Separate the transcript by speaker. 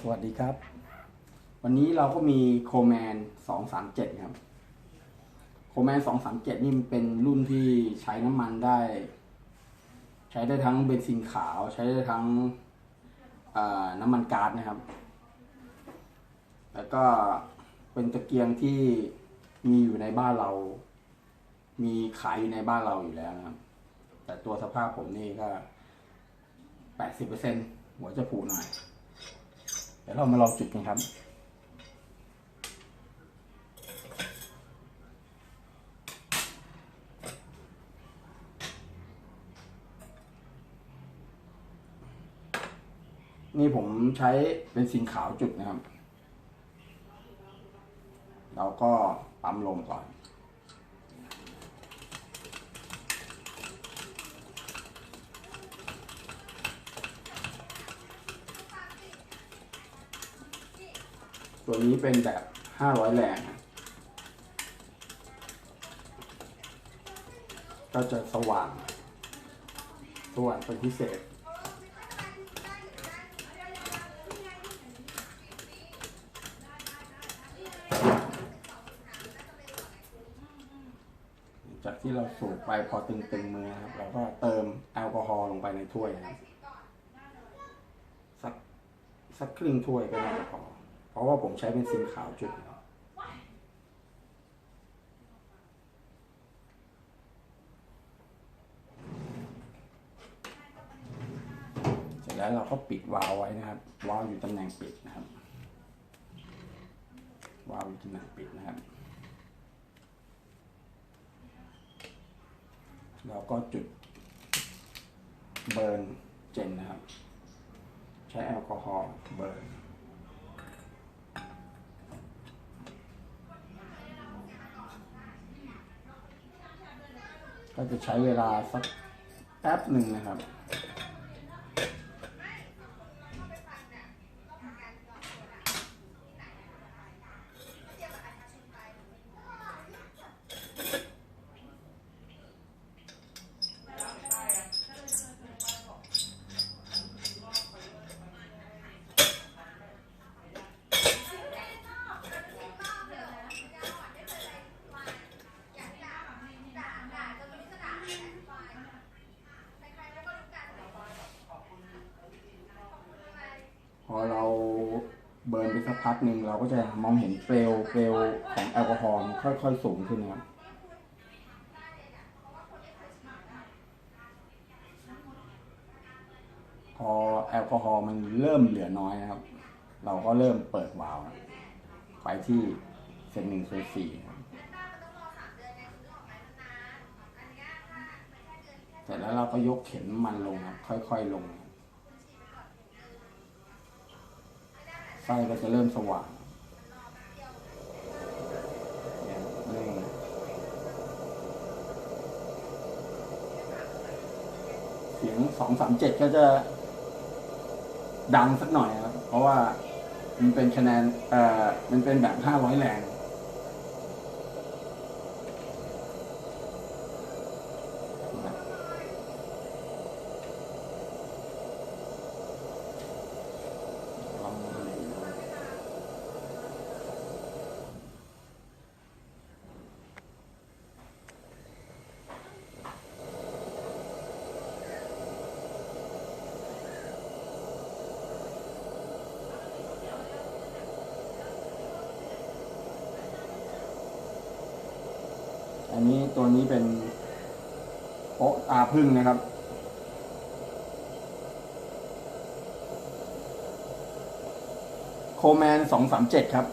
Speaker 1: สวัสดีครับ วันนี้เราก็มีโคแมนสองสามเจ็ดครับ โคแมนสองสามเจ็ดนี่มันเป็นรุ่นที่ใช้น้ำมันได้ ใช้ได้ทั้งเบนซินขาว ใช้ได้ทั้งน้ำมันก๊าซนะครับ แล้วก็เป็นตะเกียงที่มีอยู่ในบ้านเรา มีขายอยู่ในบ้านเราอยู่แล้วนะครับ แต่ตัวสภาพผมนี่ก็แปดสิบเปอร์เซ็นหัวจะผูหน่อย ยวเรามาลองจุดกันครับนี่ผมใช้เป็นสินขาวจุดนะครับ เราก็ปั๊มลมก่อน ตัวนี้เป็นแบบ 500 แรงก็จะสว่างสว่างเป็นพิเศษ จากที่เราสูบไปพอตึงๆมือนะครับ เราก็เติมแอลกอฮอล์ลงไปในถ้วยนะครับสักสักครึ่งถ้วยก็น่าจะพอ เพราะว่าผมใช้เป็นซินขาวจุด เสร็จแล้วเราก็ปิดวาล์วไว้นะครับ วาล์วอยู่ตำแหน่งปิดนะครับ วาล์วอยู่ตำแหน่งปิดนะครับ เราก็จุดเบิร์นเจนนะครับ ใช้แอลกอฮอล์เบิร์น ก็จะใช้เวลาสักแป๊บหนึ่งนะครับ พอเราเบิร์นไปสักพักหนึ่งเราก็จะมองเห็นเปลวเปลวของแอลกอฮอล์ค่อยๆสูงขึ้นนะครับพอแอลกอฮอล์มันเริ่มเหลือน้อยนะครับ เราก็เริ่มเปิดวาล์วไปที่เซนหนึ่งเซนสี่เสร็จแล้วเราก็ยกเข็นมันลงครับค่อย ๆ ลง ไฟก็จะเริ่มสว่างเนี่ยเร่งเสียงสองสามเจ็ดก็จะดังสักหน่อยครับ เพราะว่ามันเป็นคะแนนเอ่อมันเป็นแบบห้าร้อยแรง ลองดู อันนี้ตัวนี้เป็นโป๊ะตาพึ่งนะครับ โคแมนสองสามเจ็ดครับ